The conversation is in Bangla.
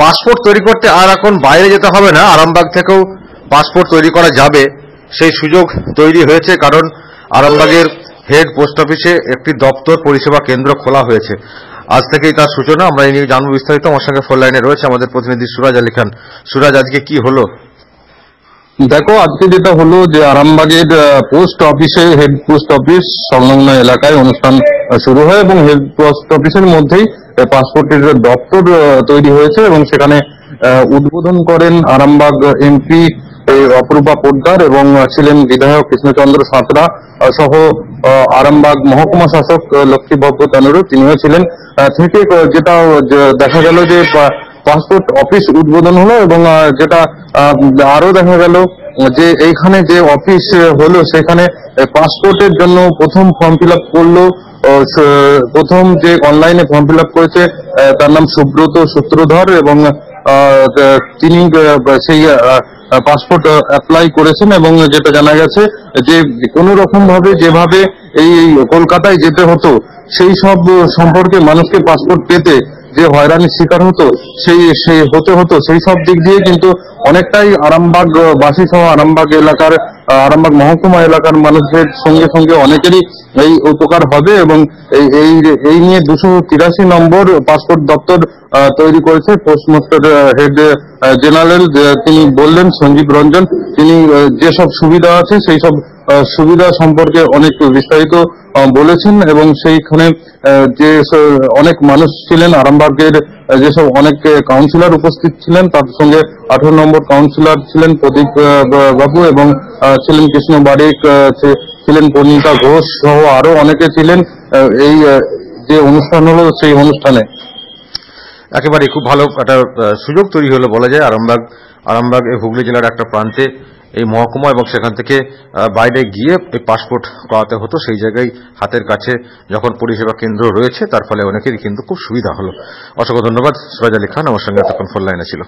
পাসপোর্ট তৈরি করতে আর এখন বাইরে যেতে হবে না, আরামবাগ থেকেও পাসপোর্ট তৈরি করা যাবে। সেই সুযোগ তৈরি হয়েছে কারণ আরামবাগের হেড পোস্ট অফিসে একটি দপ্তর পরিষেবা কেন্দ্র খোলা হয়েছে। আজ থেকেই তার সূচনা, আমরা এই নিয়ে জানব বিস্তারিত। আমার সঙ্গে ফোন লাইনে রয়েছে আমাদের প্রতিনিধি সুরাজ আলী খান। সুরাজ, আজকে কি হলো? দেখো, আজকে যেটা হলো যে আরামবাগের পোস্ট অফিসে হেড পোস্ট অফিস সংলগ্ন এলাকায় অনুষ্ঠান শুরু হয় এবং হেড পোস্ট অফিসের মধ্যেই পাসপোর্টের দপ্তর তৈরি হয়েছে এবং সেখানে উদ্বোধন করেন আরামবাগ এমপি অপরূপা পোদ্দার এবং ছিলেন বিধায়ক কৃষ্ণচন্দ্র সাঁতরা সহ আরামবাগ মহকুমা শাসক লক্ষ্মী ভগবতানুরু তিনিও ছিলেন থেকে যেটা দেখা গেল যে পাসপোর্ট অফিস উদ্বোধন হলো এবং যেটা আরও দেখা গেল যে এইখানে যে অফিস হলো, সেখানে পাসপোর্টের জন্য প্রথম ফর্ম ফিল আপ করল প্রথম যে অনলাইনে ফর্ম ফিল আপ করেছে তার নাম সুব্রত সূত্রধর এবং তিনি সেই পাসপোর্ট অ্যাপ্লাই করেছেন এবং যেটা জানা গেছে যে কোনো রকম ভাবে যেভাবে এই কলকাতায় যেতে হতো, সেই সব সম্পর্কে মানুষকে পাসপোর্ট পেতে যে হয়রানির শিকার হতো, সেই সেই হতে হতো, সেই সব দিক দিয়ে কিন্তু অনেকটাই আরামবাগ বাসী সহ আরামবাগ এলাকার আরামবাগ মহকুমা এলাকার মানুষদের সঙ্গে সঙ্গে অনেকেরই এই উপকার হবে এবং এই এই নিয়ে দুশো তিরাশি নম্বর পাসপোর্ট দপ্তর তৈরি করেছে পোস্টমাস্টার হেড জেনারেল তিনি বললেন, সঞ্জীব রঞ্জন, তিনি যেসব সুবিধা আছে সেই সব সুবিধা সম্পর্কে অনেক বিস্তারিত বলেছেন এবং সেইখানে যে অনেক মানুষ ছিলেন আরামবাগের যেসব অনেক কাউন্সিলর উপস্থিত ছিলেন, তার সঙ্গে আঠারো নম্বর কাউন্সিলর ছিলেন প্রদীপ বাবু এবং ছিলেন কৃষ্ণ বারিক ছিলেন পর্ণিতা ঘোষ সহ আরও অনেকে ছিলেন এই যে অনুষ্ঠান হলো সেই অনুষ্ঠানে। একেবারে খুব ভালো একটা সুযোগ তৈরি হলো বলা যায়। আরামবাগ আরামবাগ হুগলি জেলার একটা প্রান্তে এই মহকুমা এবং সেখান থেকে বাইরে গিয়ে এই পাসপোর্ট করাতে হতো। সেই জায়গায় হাতের কাছে যখন পরিষেবা কেন্দ্র রয়েছে, তার ফলে অনেকেরই কিন্তু খুব সুবিধা হলো। অসংখ্য ধন্যবাদ, সুরাজ আলী খান, আমার সঙ্গে এতক্ষণ ফোন লাইনে ছিল।